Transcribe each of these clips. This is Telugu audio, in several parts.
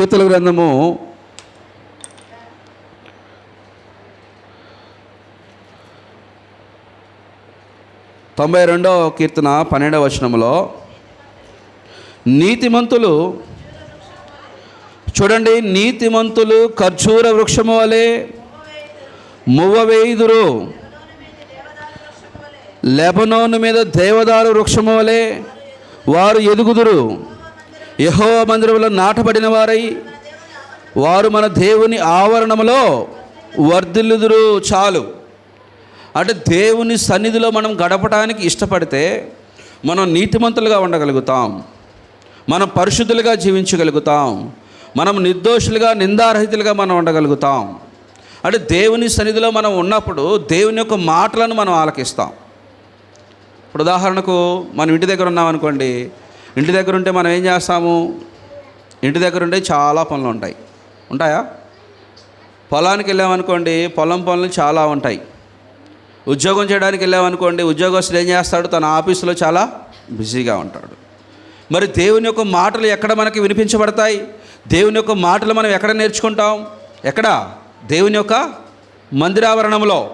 కీర్తన గ్రంథము తొంభై రెండవ కీర్తన పన్నెండవ వచనంలో నీతిమంతులు చూడండి నీతిమంతులు ఖర్జూర వృక్షము వలె మువ్వ వేయుదురు లెబనోను మీద దేవదారు వృక్షము వలె వారు ఎదుగుదురు. యహో మందిరంలో నాటబడిన వారై వారు మన దేవుని ఆవరణములో వర్ధిల్లుదురు చాలు. అంటే దేవుని సన్నిధిలో మనం గడపడానికి ఇష్టపడితే మనం నీతిమంతులుగా ఉండగలుగుతాం. మనం పరిశుద్ధులుగా జీవించగలుగుతాం. మనం నిర్దోషులుగా నిందారహితులుగా మనం ఉండగలుగుతాం. అంటే దేవుని సన్నిధిలో మనం ఉన్నప్పుడు దేవుని యొక్క మాటలను మనం ఆలకిస్తాం. ఇప్పుడు ఉదాహరణకు మనం ఇంటి దగ్గర ఉన్నామనుకోండి ఇంటి దగ్గర ఉంటే మనం ఏం చేస్తాము? ఇంటి దగ్గర ఉంటే చాలా పనులు ఉంటాయి. ఉంటాయా? పొలానికి వెళ్ళామనుకోండి పొలం పనులు చాలా ఉంటాయి. ఉద్యోగం చేయడానికి వెళ్ళామనుకోండి ఉద్యోగస్తుడు ఏం చేస్తాడు? తన ఆఫీసులో చాలా బిజీగా ఉంటాడు. మరి దేవుని యొక్క మాటలు ఎక్కడ మనకి వినిపించబడతాయి? దేవుని యొక్క మాటలు మనం ఎక్కడ నేర్చుకుంటాం? ఎక్కడ? దేవుని యొక్క మందిరావరణంలో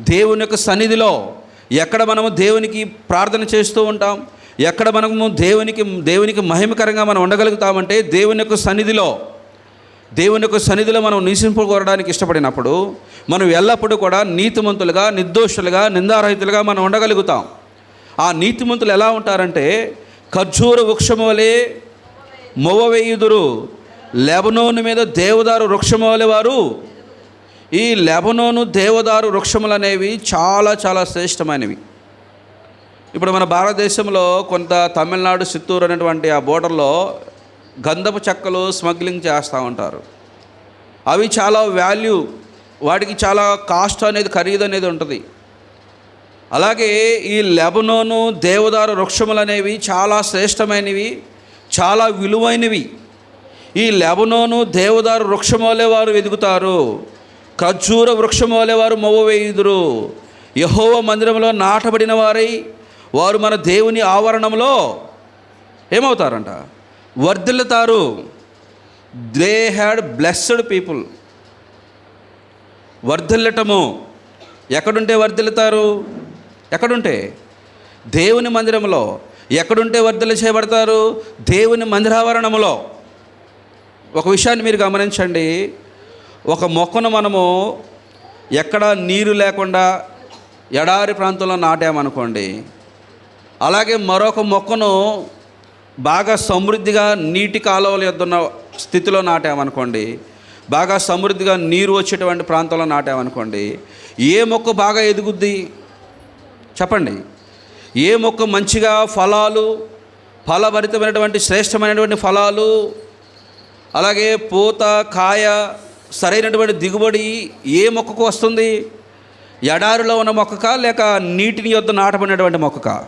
దేవుని యొక్క సన్నిధిలో ఎక్కడ మనము దేవునికి ప్రార్థన చేస్తూ ఉంటాం? ఎక్కడ మనము దేవునికి దేవునికి మహిమకరంగా మనం ఉండగలుగుతామంటే దేవుని యొక్క సన్నిధిలో దేవుని యొక్క సన్నిధిలో మనం నివసింపుకోవడానికి ఇష్టపడినప్పుడు మనం ఎల్లప్పుడూ కూడా నీతిమంతులుగా నిర్దోషులుగా నిందారహితులుగా మనం ఉండగలుగుతాం. ఆ నీతిమంతులు ఎలా ఉంటారంటే ఖర్జూర వృక్షము వలె మొవ్వవేయుదురు లెబనోను మీద దేవదారు వృక్షము వలె వారు. ఈ లెబనోను దేవదారు వృక్షములు అనేవి చాలా చాలా శ్రేష్టమైనవి. ఇప్పుడు మన భారతదేశంలో కొంత తమిళనాడు చిత్తూరు అనేటువంటి ఆ బోర్డర్లో గంధపు చెక్కలు స్మగ్లింగ్ చేస్తూ ఉంటారు. అవి చాలా వాల్యూ వాటికి చాలా కాస్ట్ అనేది ఖరీదు అనేది ఉంటుంది. అలాగే ఈ లెబనోను దేవదారు వృక్షములు అనేవి చాలా శ్రేష్టమైనవి చాలా విలువైనవి. ఈ లెబనోను దేవదారు వృక్షమోలే వారు ఎదుగుతారు ఖర్జూర వృక్షము వలె వారు మొవ్వ వేయుదురు. యహోవ మందిరంలో నాటబడిన వారై వారు మన దేవుని ఆవరణంలో ఏమవుతారంట? వర్ధిల్లుతారు. దే హ్యాడ్ బ్లెస్డ్ పీపుల్ వర్ధిల్లటము. ఎక్కడుంటే వర్ధిల్లుతారు? ఎక్కడుంటే? దేవుని మందిరంలో ఎక్కడుంటే వర్ధలు చేయబడతారు? దేవుని మందిరావరణములో. ఒక విషయాన్ని మీరు గమనించండి. ఒక మొక్కను మనము ఎక్కడ నీరు లేకుండా ఎడారి ప్రాంతంలో నాటామనుకోండి అలాగే మరొక మొక్కను బాగా సమృద్ధిగా నీటి కాలువల ఎద్దున్న స్థితిలో నాటామనుకోండి బాగా సమృద్ధిగా నీరు వచ్చేటువంటి ప్రాంతంలో నాటామనుకోండి ఏ మొక్క బాగా ఎదుగుద్ది? చెప్పండి. ఏ మొక్క మంచిగా ఫలాలు ఫలభరితమైనటువంటి శ్రేష్టమైనటువంటి ఫలాలు అలాగే పూత కాయ సరైనటువంటి దిగుబడి ఏ మొక్కకు వస్తుంది? ఎడారిలో ఉన్న మొక్కక లేక నీటిని యొద్ద నాటబడినటువంటి మొక్కక?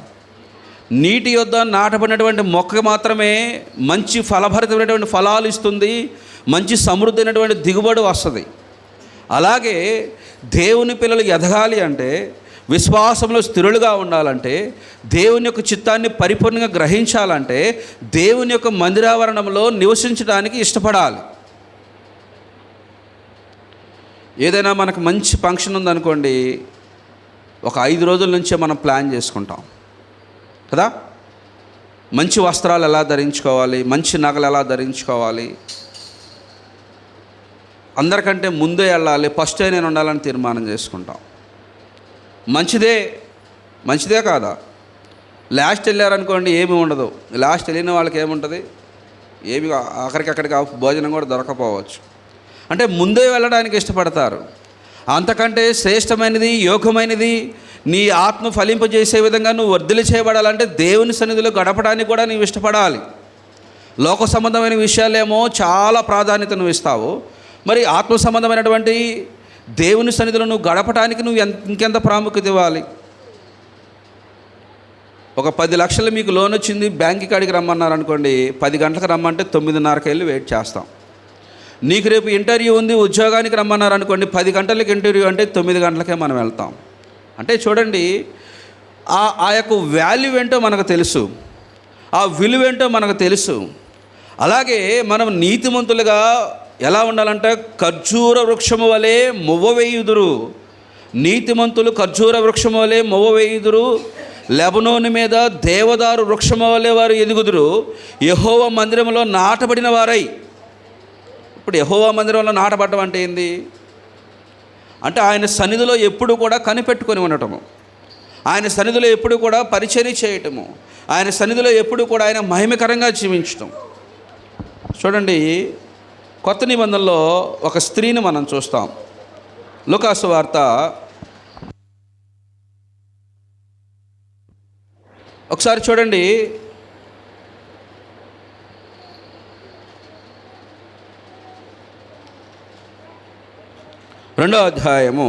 నీటి యొద్ద నాటబడినటువంటి మొక్క మాత్రమే మంచి ఫలభరితమైనటువంటి ఫలాలు ఇస్తుంది మంచి సమృద్ధి అయినటువంటి దిగుబడి వస్తుంది. అలాగే దేవుని పిల్లలు ఎదగాలి అంటే విశ్వాసంలో స్థిరులుగా ఉండాలంటే దేవుని యొక్క చిత్తాన్ని పరిపూర్ణంగా గ్రహించాలంటే దేవుని యొక్క మందిరావరణంలో నివసించడానికి ఇష్టపడాలి. ఏదైనా మనకు మంచి ఫంక్షన్ ఉందనుకోండి ఒక ఐదు రోజుల నుంచే మనం ప్లాన్ చేసుకుంటాం. కదా? మంచి వస్త్రాలు ఎలా ధరించుకోవాలి? మంచి నగలు ఎలా ధరించుకోవాలి? అందరికంటే ముందే వెళ్ళాలి. ఫస్టే నేను ఉండాలని తీర్మానం చేసుకుంటాం. మంచిదే. మంచిదే కాదా? లాస్ట్ వెళ్ళారనుకోండి ఏమి ఉండదు. లాస్ట్ వెళ్ళిన వాళ్ళకి ఏముంటుంది? ఏమి అక్కడికక్కడికి ఆ భోజనం కూడా దొరకపోవచ్చు. అంటే ముందే వెళ్ళడానికి ఇష్టపడతారు. అంతకంటే శ్రేష్టమైనది యోగమైనది నీ ఆత్మ ఫలింపజేసే విధంగా నువ్వు వర్ధులు చేయబడాలంటే దేవుని సన్నిధిలో గడపడానికి కూడా నీవు ఇష్టపడాలి. లోక సంబంధమైన విషయాలేమో చాలా ప్రాధాన్యత నువ్వు ఇస్తావు. మరి ఆత్మ సంబంధమైనటువంటి దేవుని సన్నిధిలో నువ్వు గడపడానికి నువ్వు ఎంత ఇంకెంత ప్రాముఖ్యత ఇవ్వాలి? ఒక పది లక్షలు మీకు లోన్ వచ్చింది బ్యాంక్ కాడికి రమ్మన్నారు అనుకోండి పది గంటలకు రమ్మంటే తొమ్మిదిన్నరకి వెళ్ళి వెయిట్ చేస్తాం. నీకు రేపు ఇంటర్వ్యూ ఉంది ఉద్యోగానికి రమ్మన్నారు అనుకోండి పది గంటలకు ఇంటర్వ్యూ అంటే తొమ్మిది గంటలకే మనం వెళ్తాం. అంటే చూడండి ఆ ఆ యొక్క వాల్యూ ఏంటో మనకు తెలుసు ఆ విలువ ఏంటో మనకు తెలుసు. అలాగే మనం నీతిమంతులుగా ఎలా ఉండాలంటే? ఖర్జూర వృక్షము వలె మువ్వ వేయుదురు. నీతిమంతులు ఖర్జూర వృక్షము వలె మువ్వ వేయుదురు. లెబనోని మీద దేవదారు వృక్షము వలె వారు ఎదుగుదురు. యహోవ మందిరంలో నాటబడిన వారై. ఇప్పుడు యహోవ మందిరంలో నాటబడటం అంటే ఏంది? అంటే ఆయన సన్నిధిలో ఎప్పుడు కూడా కనిపెట్టుకొని ఉండటము. ఆయన సన్నిధిలో ఎప్పుడు కూడా పరిచర్య చేయటము. ఆయన సన్నిధిలో ఎప్పుడు కూడా ఆయన మహిమకరంగా జీవించటం. చూడండి కొత్త నిబంధనలో ఒక స్త్రీని మనం చూస్తాం. లుకాసు వార్త ఒకసారి చూడండి రెండో అధ్యాయము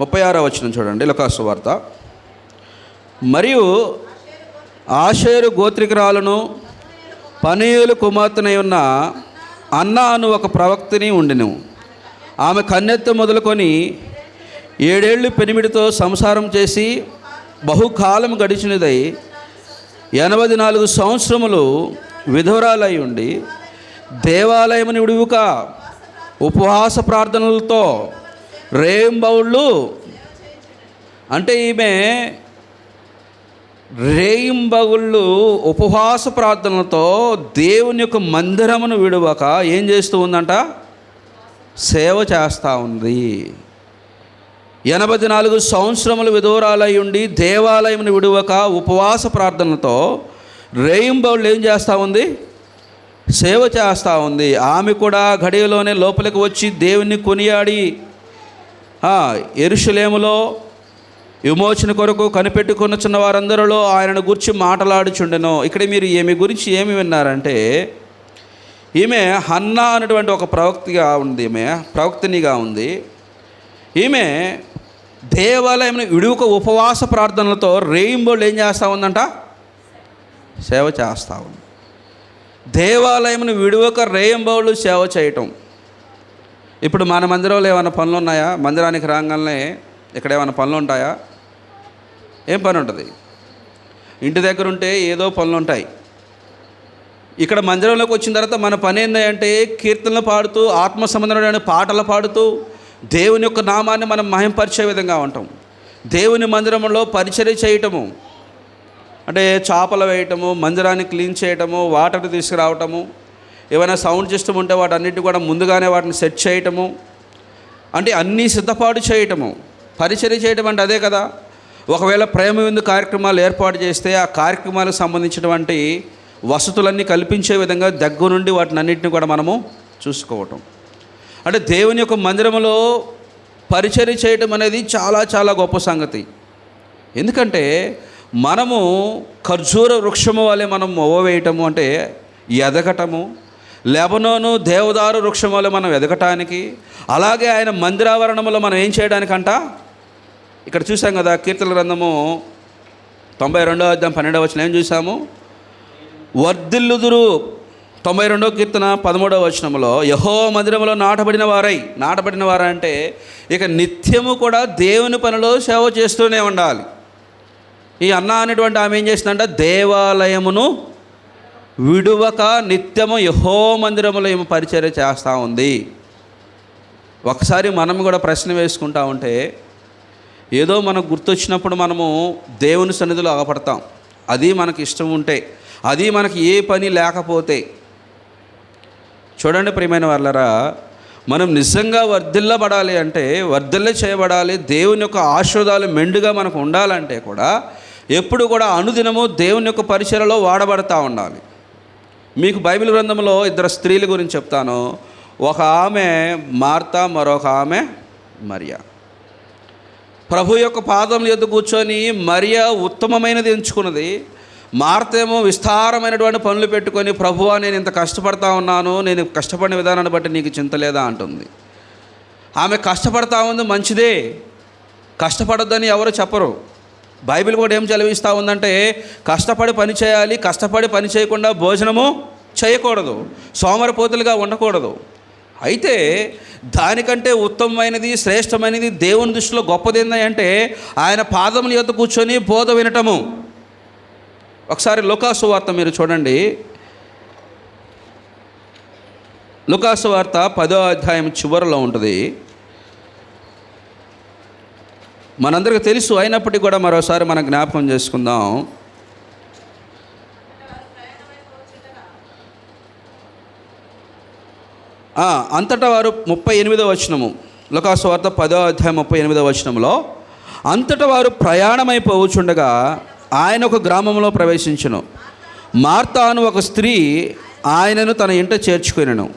ముప్పై ఆరో వచ్చిన చూడండి లుకాసు వార్త. మరియు ఆషేరు గోత్రికురాలను పనీయులు కుమార్తెనై ఉన్న అన్న అను ఒక ప్రవక్తిని ఉండిను. ఆమె కన్నెత్త మొదలుకొని ఏడేళ్ళు పెనిమిడితో సంసారం చేసి బహుకాలం గడిచినదై ఎనభై నాలుగు సంవత్సరములు విధవరాలై ఉండి దేవాలయముని విడువుక ఉపవాస ప్రార్థనలతో రేంబౌళ్ళు అంటే ఈమె రేయింబగుళ్ళు ఉపవాస ప్రార్థనలతో దేవుని యొక్క మందిరమును విడువక ఏం చేస్తూ ఉందంట? సేవ చేస్తూ ఉంది. ఎనభై నాలుగు సంవత్సరములు విధూరాలై ఉండి దేవాలయమును విడువక ఉపవాస ప్రార్థనలతో రేయింబౌళ్ళు ఏం చేస్తూ ఉంది? సేవ చేస్తూ ఉంది. ఆమె కూడా గడియలోనే లోపలికి వచ్చి దేవుణ్ణి కొనియాడి ఎరుషులేములో విమోచన కొరకు కనిపెట్టుకున్న చిన్న వారందరిలో ఆయనను గురించి మాట్లాడుచుండెను. ఇక్కడ మీరు ఈమె గురించి ఏమి విన్నారంటే ఈమె హన్నా అనేటువంటి ఒక ప్రవక్తిగా ఉంది ఈమె ప్రవక్తినిగా ఉంది. ఈమె దేవాలయం విడుక ఉపవాస ప్రార్థనలతో రేయింబోళ్ళు ఏం చేస్తూ ఉందంట? సేవ చేస్తూ ఉంది. దేవాలయమును విడువక రేయింబోళ్ళు సేవ చేయటం. ఇప్పుడు మన మందిరంలో ఏమైనా పనులు ఉన్నాయా? మందిరానికి రాగానే ఇక్కడ ఏమైనా పనులు ఉంటాయా? ఏం పని ఉంటుంది? ఇంటి దగ్గర ఉంటే ఏదో పనులు ఉంటాయి. ఇక్కడ మందిరంలోకి వచ్చిన తర్వాత మన పని ఏంటంటే కీర్తనలు పాడుతూ ఆత్మ సంబంధమైన పాటలు పాడుతూ దేవుని యొక్క నామాన్ని మనం మహింపరిచే విధంగా ఉంటాం. దేవుని మందిరంలో పరిచర్య చేయటము. అంటే చేపలు వేయటము మందిరాన్ని క్లీన్ చేయటము వాటర్ తీసుకురావటము ఏమైనా సౌండ్ సిస్టమ్ ఉంటే వాటన్నిటి కూడా ముందుగానే వాటిని సెట్ చేయటము. అంటే అన్నీ సిద్ధపాటు చేయటము. పరిచయం చేయటం అంటే అదే కదా. ఒకవేళ ప్రేమ విందు కార్యక్రమాలు ఏర్పాటు చేస్తే ఆ కార్యక్రమాలకు సంబంధించినటువంటి వసతులన్నీ కల్పించే విధంగా దగ్గర నుండి వాటిని అన్నింటిని కూడా మనము చూసుకోవటం. అంటే దేవుని యొక్క మందిరంలో పరిచయం చేయటం అనేది చాలా చాలా గొప్ప సంగతి. ఎందుకంటే మనము ఖర్జూర వృక్షము వలె మనం వేయటము అంటే ఎదగటము లెబనోను దేవదారు వృక్షం వల్ల మనం ఎదగటానికి అలాగే ఆయన మందిరావరణంలో మనం ఏం చేయడానికంట? ఇక్కడ చూసాం కదా కీర్తన గ్రంథము తొంభై రెండో అధ్యాయం పన్నెండవ వచనం ఏం చూసాము వర్ధిల్లుదురు తొంభై రెండో కీర్తన పదమూడవ వచనంలో యహో మందిరంలో నాటబడిన వారై నాటబడిన వారంటే ఇక నిత్యము కూడా దేవుని పనిలో సేవ చేస్తూనే ఉండాలి. ఈ అన్న అనేటువంటి ఆమె ఏం చేసిందంట? దేవాలయమును విడువక నిత్యము యహో మందిరములో ఏమో పరిచర్య చేస్తూ ఉంది. ఒకసారి మనం కూడా ప్రశ్న వేసుకుంటా ఉంటే ఏదో మనకు గుర్తొచ్చినప్పుడు మనము దేవుని సన్నిధిలో అగపడతాం అది మనకి ఇష్టం ఉంటే అది మనకి ఏ పని లేకపోతే. చూడండి ప్రియమైన వాళ్ళరా మనం నిజంగా వర్ధిల్లబడాలి అంటే వర్ధిల్ల చేయబడాలి దేవుని యొక్క ఆశీర్వాదాలు మెండుగా మనకు ఉండాలంటే కూడా ఎప్పుడు కూడా అనుదినము దేవుని యొక్క పరిచయలో వాడబడతా ఉండాలి. మీకు బైబిల్ గ్రంథంలో ఇద్దరు స్త్రీల గురించి చెప్తాను. ఒక ఆమె మార్త మరొక ఆమె మరియా. ప్రభు యొక్క పాదం యొద్ద కూర్చొని మరియా ఉత్తమమైనది ఎంచుకున్నది. మార్తేమో విస్తారమైనటువంటి పనులు పెట్టుకొని ప్రభువా నేను ఇంత కష్టపడతా ఉన్నాను నేను కష్టపడిన విధానాన్ని బట్టి నీకు చింత లేదా? అంటుంది. ఆమె కష్టపడతా ఉంది మంచిదే. కష్టపడొద్దని ఎవరు చెప్పరు. బైబిల్ కూడా ఏం చదివిస్తూ ఉందంటే కష్టపడి పని చేయాలి కష్టపడి పని చేయకుండా భోజనము చేయకూడదు సోమరపోతులుగా ఉండకూడదు. అయితే దానికంటే ఉత్తమమైనది శ్రేష్టమైనది దేవుని దృష్టిలో గొప్పది ఏంటంటే ఆయన పాదముల యొక్క కూర్చొని బోధ వినటము. ఒకసారి లుకాసు వార్త మీరు చూడండి. లుకాసు వార్త పదో అధ్యాయం చివరిలో ఉంటుంది. మనందరికీ తెలుసు అయినప్పటికీ కూడా మరోసారి మనం జ్ఞాపకం చేసుకుందాం. అంతటా వారు ముప్పై ఎనిమిదో వచనము. లుకాసు వార్త పదో అధ్యాయం ముప్పై ఎనిమిదో వచనంలో అంతటా వారు ప్రయాణమైపోవచ్చుండగా ఆయన ఒక గ్రామంలో ప్రవేశించను. మార్తాను ఒక స్త్రీ ఆయనను తన ఇంట చేర్చుకునను.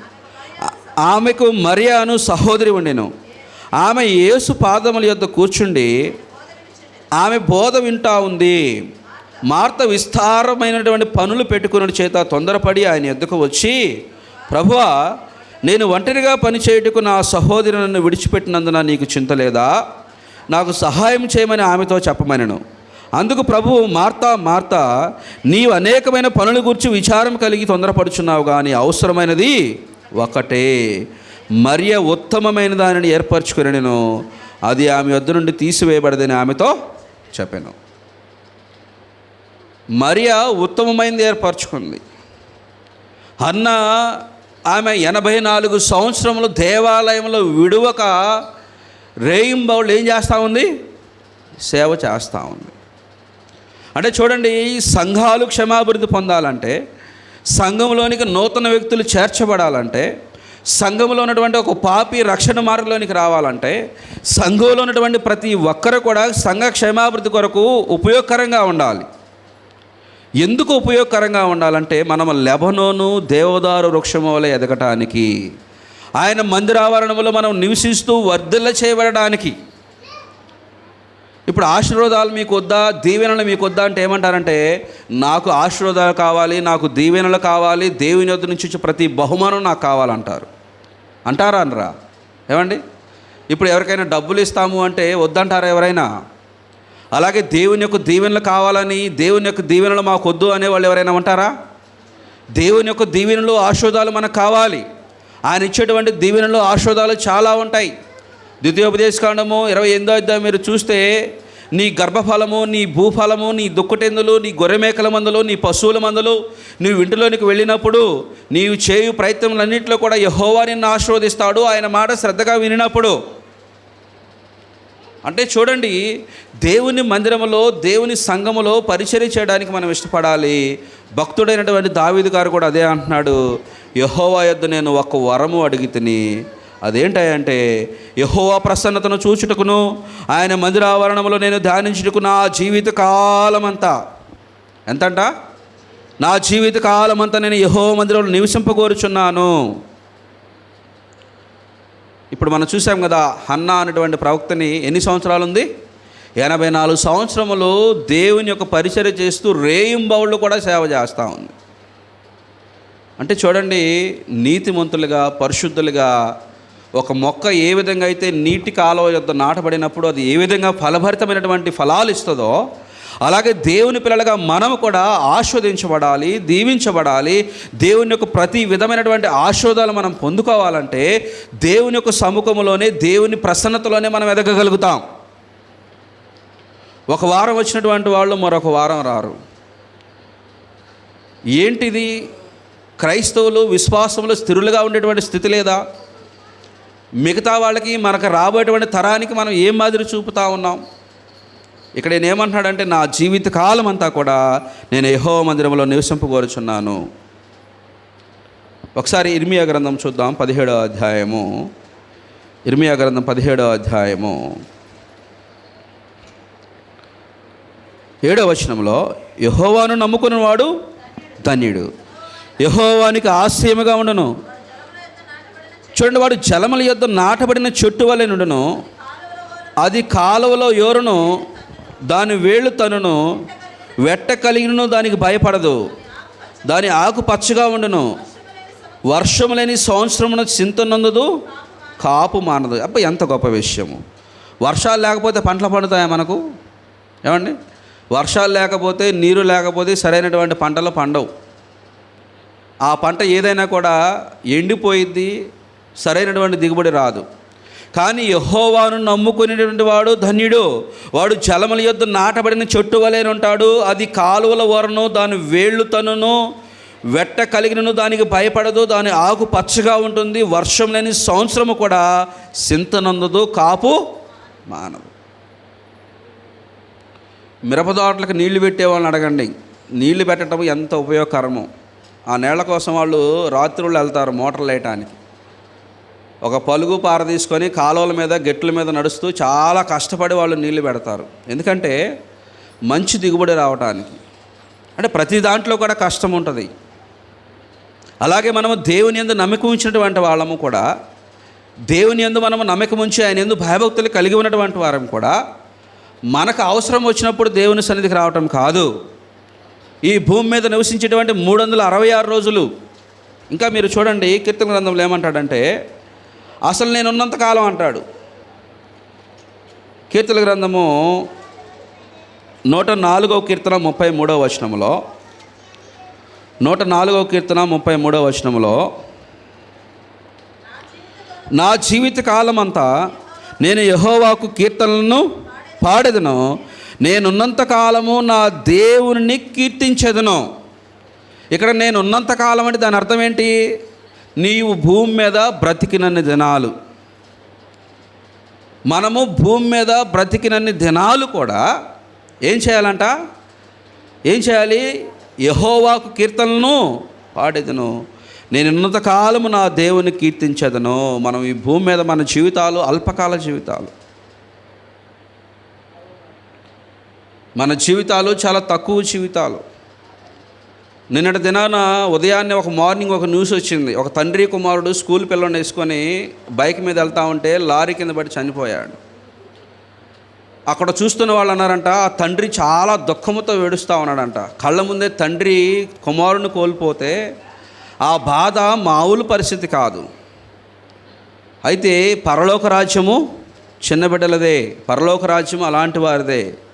ఆమెకు మరియాను సహోదరి ఉండెను. ఆమె యేసు పాదముల యొద్ద కూర్చుండి ఆమె బోధ వింటా ఉంది. మార్త విస్తారమైనటువంటి పనులు పెట్టుకున్న చేత తొందరపడి ఆయన ఎద్దుకు వచ్చి ప్రభువా నేను ఒంటరిగా పనిచేయుటకు నా సహోదరి నన్ను విడిచిపెట్టినందున నీకు చింత లేదా? నాకు సహాయం చేయమని ఆమెతో చెప్పమనను. అందుకు ప్రభువు మార్తా మార్తా నీవు అనేకమైన పనుల గురించి విచారం కలిగి తొందరపడుచున్నావు కానీ అవసరమైనది ఒకటే. మరియ ఉత్తమమైన దానిని ఏర్పరచుకుని నేను అది ఆమె వద్ద నుండి తీసివేయబడదని ఆమెతో చెప్పాను. మరియ ఉత్తమమైనది ఏర్పరచుకుంది. అన్న ఆమె ఎనభై నాలుగు సంవత్సరములు దేవాలయంలో విడువక రేయింబౌళ్ళు ఏం చేస్తూ ఉంది? సేవ చేస్తూ ఉంది. అంటే చూడండి సంఘాలు క్షమాభివృద్ధి పొందాలంటే సంఘంలోనికి నూతన వ్యక్తులు చేర్చబడాలంటే సంఘంలో ఉన్నటువంటి ఒక పాపి రక్షణ మార్గంలోనికి రావాలంటే సంఘంలో ఉన్నటువంటి ప్రతి ఒక్కరు కూడా సంఘ క్షేమాభివృద్ధి కొరకు ఉపయోగకరంగా ఉండాలి. ఎందుకు ఉపయోగకరంగా ఉండాలంటే మనం లెబనోను దేవదారు వృక్షము వలె ఎదగటానికి ఆయన మందిరావరణంలో మనం నివసిస్తూ వర్ధల చేయబడడానికి ఇప్పుడు ఆశీర్వాదాలు మీకు వద్దా దీవెనలు మీకు వద్దా అంటే ఏమంటారంటే నాకు ఆశీర్వాదాలు కావాలి నాకు దీవెనలు కావాలి దేవుని వద్ద నుంచి వచ్చే ప్రతి బహుమానం నాకు కావాలంటారు. అంటారా అనరా? ఏమండి? ఇప్పుడు ఎవరికైనా డబ్బులు ఇస్తాము అంటే వద్దంటారా ఎవరైనా? అలాగే దేవుని యొక్క దీవెనలు కావాలని దేవుని యొక్క దీవెనలు మాకు వద్దు అనే వాళ్ళు ఎవరైనా ఉంటారా? దేవుని యొక్క దీవెనలు ఆశోదాలు మనకు కావాలి. ఆయన ఇచ్చేటువంటి దీవెనలు ఆశోదాలు చాలా ఉంటాయి. ద్వితీయోపదేశకాండము ఇరవై ఎనిమిదో అధ్యాయం మీరు చూస్తే నీ గర్భఫలము నీ భూఫలము నీ దుక్కటెందులు నీ గొర్రెమేకల మందులు నీ పశువుల మందులు నీవు ఇంటిలోనికి వెళ్ళినప్పుడు నీవు చేయు ప్రయత్నములన్నింటిలో కూడా యహోవా నిన్ను ఆశీర్వదిస్తాడు. ఆయన మాట శ్రద్ధగా వినినప్పుడు. అంటే చూడండి దేవుని మందిరములో దేవుని సంఘములో పరిచర్య చేయడానికి మనం ఇష్టపడాలి. భక్తుడైనటువంటి దావీదు గారు కూడా అదే అంటున్నాడు. యహోవా యొద్ద నేను ఒక వరము అడిగితిని అదేంటంటే యహోవా ప్రసన్నతను చూచుటకును ఆయన మందిరావరణములో నేను ధ్యానించుటకు నా జీవిత కాలమంతా ఎంతంట? నా జీవిత కాలమంతా నేను యహో మందిరంలో నివసింపగోరుచున్నాను. ఇప్పుడు మనం చూసాం కదా హన్నా అనేటువంటి ప్రవక్తని ఎన్ని సంవత్సరాలు ఉంది ఎనభై నాలుగు సంవత్సరములు దేవుని యొక్క పరిచర్య చేస్తూ రేయింబౌళ్ళు కూడా సేవ చేస్తూ ఉంది. అంటే చూడండి నీతిమంతులుగా పరిశుద్ధులుగా ఒక మొక్క ఏ విధంగా అయితే నీటి కాలువ యొక్క నాటబడినప్పుడు అది ఏ విధంగా ఫలభరితమైనటువంటి ఫలాలు ఇస్తుందో అలాగే దేవుని పిల్లలుగా మనం కూడా ఆస్వాదించబడాలి దీవించబడాలి. దేవుని యొక్క ప్రతి విధమైనటువంటి ఆశోదాలు మనం పొందుకోవాలంటే దేవుని యొక్క సముఖంలోనే దేవుని ప్రసన్నతలోనే మనం ఎదగగలుగుతాం. ఒక వారం వచ్చినటువంటి వాళ్ళు మరొక వారం రారు. ఏంటిది? క్రైస్తవులు విశ్వాసంలో స్థిరులుగా ఉండేటువంటి స్థితి లేదా? మిగతా వాళ్ళకి మనకు రాబోయేటువంటి తరానికి మనం ఏం మాదిరి చూపుతా ఉన్నాం? ఇక్కడ నేను ఏమంటున్నాడంటే నా జీవిత కాలం అంతా కూడా నేను యహో మందిరంలో నివసింపగోరుచున్నాను ఒకసారి ఇర్మియా గ్రంథం చూద్దాం పదిహేడో అధ్యాయము. ఇర్మియా గ్రంథం పదిహేడో అధ్యాయము. ఏడో వచనంలో యహోవాను నమ్ముకున్నవాడు ధన్యుడు. యహోవానికి ఆశ్రయముగా ఉండను. చూడండి వాడు జలముల యొద్ద నాటబడిన చెట్టు వలె నుండును అది కాలువలో యోరును దాని వేళ్ళు తనును వెట్ట కలిగినను దానికి భయపడదు దాని ఆకు పచ్చగా ఉండును వర్షం లేని సంవత్సరమున చింతనందుదు కాపు మానదు. అబ్బా ఎంత గొప్ప విషయము. వర్షాలు లేకపోతే పంటలు పండుతాయా మనకు? ఏమండి? వర్షాలు లేకపోతే నీరు లేకపోతే సరైనటువంటి పంటలు పండవు. ఆ పంట ఏదైనా కూడా ఎండిపోయిద్ది సరైనటువంటి దిగుబడి రాదు. కానీ యహోవాను నమ్ముకునేటువంటి వాడు ధన్యుడు. వాడు చలమల యొద్ద నాటబడిన చెట్టు వలెను ఉంటాడు. అది కాలువల వరను దాని వేళ్ళు తనును వెట్ట కలిగినను దానికి భయపడదు. దాని ఆకు పచ్చగా ఉంటుంది. వర్షం లేని సంవత్సరము కూడా సింతనందదు కాపు మానవు. మిరపదోటలకు నీళ్ళు పెట్టేవాళ్ళని అడగండి. నీళ్ళు పెట్టడం ఎంత ఉపయోగకరమో? ఆ నీళ్ళ కోసం వాళ్ళు రాత్రులు వెళ్తారు మోటార్లు వేయటానికి ఒక పలుగు పార తీసుకొని కాలువల మీద గెట్ల మీద నడుస్తూ చాలా కష్టపడి వాళ్ళు నీళ్ళు పెడతారు. ఎందుకంటే మంచి దిగుబడి రావటానికి. అంటే ప్రతి దాంట్లో కూడా కష్టం ఉంటుంది. అలాగే మనము దేవుని ఎందు నమ్మకం ఉంచినటువంటి వాళ్ళము కూడా దేవుని ఎందు మనము నమ్మకం ఉంచి ఆయన ఎందు భయభక్తులు కలిగి ఉన్నటువంటి వారం కూడా మనకు అవసరం వచ్చినప్పుడు దేవుని సన్నిధికి రావటం కాదు. ఈ భూమి మీద నివసించేటువంటి మూడు వందల అరవై ఆరు రోజులు. ఇంకా మీరు చూడండి కీర్తన గ్రంథంలో ఏమంటాడంటే అసలు నేను ఉన్నంతకాలం అంటాడు. కీర్తన గ్రంథము నూట నాలుగవ కీర్తన ముప్పై మూడవ వచనంలో నూట నాలుగవ కీర్తన ముప్పై మూడవ వచనంలో నా జీవిత కాలం అంతా నేను యహోవాకు కీర్తనలను పాడేదను నేనున్నంత కాలము నా దేవుని కీర్తించదును. ఇక్కడ నేను ఉన్నంత కాలం అంటే దాని అర్థం ఏంటి? నీవు భూమి మీద బ్రతికినన్ని దినాలు. మనము భూమి మీద బ్రతికినన్ని దినాలు కూడా ఏం చేయాలంట? ఏం చేయాలి? యహోవాకు కీర్తనలను పాడేదను. నేను ఉన్నత కాలము నా దేవుని కీర్తించదను. మనం ఈ భూమి మీద మన జీవితాలు అల్పకాల జీవితాలు. మన జీవితాలు చాలా తక్కువ జీవితాలు. నిన్నటి దినాన ఉదయాన్నే ఒక మార్నింగ్ ఒక న్యూస్ వచ్చింది. ఒక తండ్రి కుమారుడు స్కూల్ పిల్లని వేసుకొని బైక్ మీద వెళ్తా ఉంటే లారీ కింద పడి చనిపోయాడు. అక్కడ చూస్తున్న వాళ్ళు అన్నారంట ఆ తండ్రి చాలా దుఃఖముతో ఏడుస్తూ ఉన్నాడంట. కళ్ళ ముందే తండ్రి కుమారుని కోల్పోతే ఆ బాధ మామూలు పరిస్థితి కాదు. అయితే పరలోక రాజ్యము చిన్న బిడ్డలదే పరలోక రాజ్యం అలాంటి వారిదే.